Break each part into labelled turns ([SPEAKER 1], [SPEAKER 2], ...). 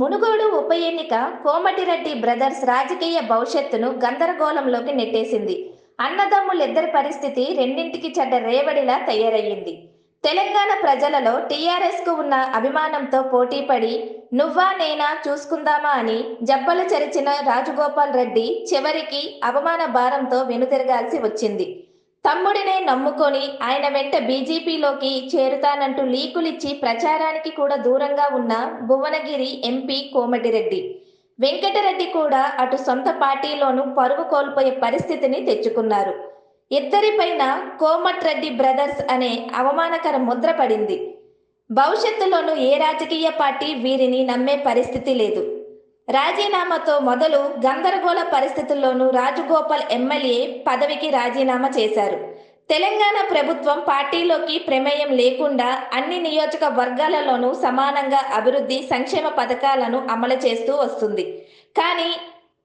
[SPEAKER 1] మునుగోడు ఉప ఎన్నిక కోమటిరెడ్డి బ్రదర్స్ రాజకీయ భవిష్యత్తును గందరగోళంలోకి నెట్టేసింది. అన్నదమ్ములిద్దరి పరిస్థితి రెండింటికి చెడ్డ రేవడిలా తయారయ్యింది. తెలంగాణ ప్రజలలో టీఆర్ఎస్కు ఉన్న అభిమానంతో పోటీపడి నువ్వా నేనా చూసుకుందామా అని జబ్బలు చెరిచిన రాజగోపాల్ రెడ్డి చివరికి అవమాన భారంతో వెనుతిరగాల్సి వచ్చింది. తమ్ముడినే నమ్ముకొని ఆయన వెంట బీజేపీలోకి చేరుతానంటూ లీకులిచ్చి ప్రచారానికి కూడా దూరంగా ఉన్న భువనగిరి ఎంపీ కోమటిరెడ్డి. వెంకటరెడ్డి కూడా అటు సొంత పార్టీలోనూ పరువు కోల్పోయే పరిస్థితిని తెచ్చుకున్నారు. ఇద్దరిపైన కోమటిరెడ్డి బ్రదర్స్ అనే అవమానకర ముద్ర పడింది. భవిష్యత్తులోనూ ఏ రాజకీయ పార్టీ వీరిని నమ్మే పరిస్థితి లేదు. రాజీనామాతో మొదలు గందరగోళ పరిస్థితుల్లోనూ రాజగోపాల్ ఎమ్మెల్యే పదవికి రాజీనామా చేశారు. తెలంగాణ ప్రభుత్వం పార్టీలోకి ప్రమేయం లేకుండా అన్ని నియోజకవర్గాలలోనూ సమానంగా అభివృద్ధి సంక్షేమ పథకాలను అమలు చేస్తూ వస్తుంది. కానీ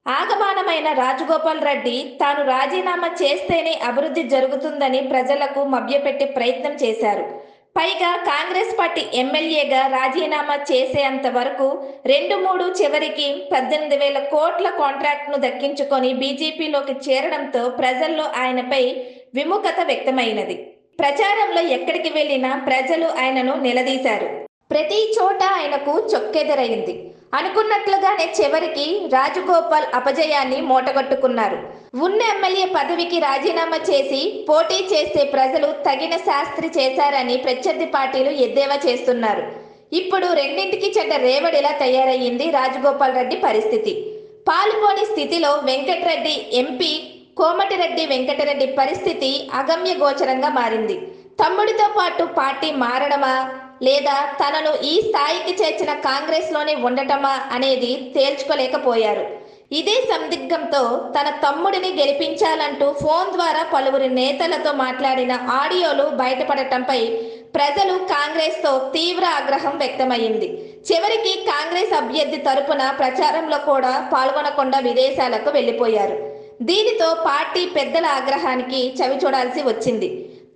[SPEAKER 1] ఆగమానమైన రాజగోపాల్ రెడ్డి తాను రాజీనామా చేస్తేనే అభివృద్ధి జరుగుతుందని ప్రజలకు మభ్యపెట్టే ప్రయత్నం చేశారు. పైగా కాంగ్రెస్ పార్టీ ఎమ్మెల్యేగా రాజీనామా చేసేంత వరకు రెండు మూడు చివరికి పద్దెనిమిది వేల కోట్ల కాంట్రాక్ట్ను దక్కించుకొని బీజేపీలోకి చేరడంతో ప్రజల్లో ఆయనపై విముఖత వ్యక్తమైనది. ప్రచారంలో ఎక్కడికి వెళ్ళినా ప్రజలు ఆయనను నిలదీశారు. ప్రతి చోట ఆయనకు చొక్కెదురైంది. అనుకున్నట్లుగానే చివరికి రాజగోపాల్ అపజయాన్ని మూటగట్టుకున్నారు. ఉన్న ఎమ్మెల్యే పదవికి రాజీనామా చేసి పోటీ చేస్తే ప్రజలు తగిన శాస్త్రి చేశారని ప్రత్యర్థి పార్టీలు ఎద్దేవా చేస్తున్నారు. ఇప్పుడు రెండింటికి చెడ్డ రేవడిలా తయారయ్యింది రాజగోపాల్ రెడ్డి పరిస్థితి. పాలుపోని స్థితిలో వెంకటరెడ్డి ఎంపీ కోమటిరెడ్డి వెంకటరెడ్డి పరిస్థితి అగమ్య గోచరంగా మారింది. తమ్ముడితో పాటు పార్టీ మారడమా? లేదా తనను ఈ స్థాయికి చేర్చిన కాంగ్రెస్లోనే ఉండటమా అనేది తేల్చుకోలేకపోయారు. ఇదే సందిగ్ధంతో తన తమ్ముడిని గెలిపించాలంటూ ఫోన్ ద్వారా పలువురు నేతలతో మాట్లాడిన ఆడియోలు బయటపడటంపై ప్రజలు కాంగ్రెస్తో తీవ్ర ఆగ్రహం వ్యక్తమైంది చివరికి కాంగ్రెస్ అభ్యర్థి తరపున ప్రచారంలో కూడా పాల్గొనకుండా విదేశాలకు వెళ్ళిపోయారు దీనితో పార్టీ పెద్దల ఆగ్రహానికి చవి చూడాల్సి వచ్చింది.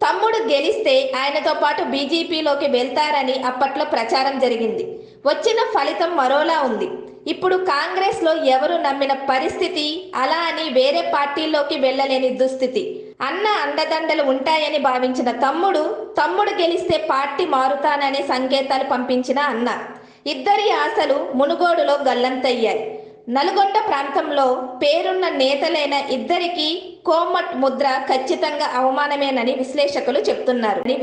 [SPEAKER 1] తమ్ముడు గెలిస్తే ఆయనతో పాటు బీజేపీలోకి వెళ్తారని అప్పట్లో ప్రచారం జరిగింది. వచ్చిన ఫలితం మరోలా ఉంది. ఇప్పుడు కాంగ్రెస్లో ఎవరు నమ్మిన పరిస్థితి? అలా అని వేరే పార్టీలోకి వెళ్ళలేని దుస్థితి. అన్న అండదండలు ఉంటాయని భావించిన తమ్ముడు తమ్ముడు గెలిస్తే పార్టీ మారుతాననే సంకేతాలు పంపించిన అన్న. ఇద్దరి ఆశలు మునుగోడులో గల్లంతయ్యాయి. నల్గొండ ప్రాంతంలో పేరున్న నేతలైన ఇద్దరికి కోమట్ ముద్ర ఖచ్చితంగా అవమానమేనని విశ్లేషకులు చెప్తున్నారు.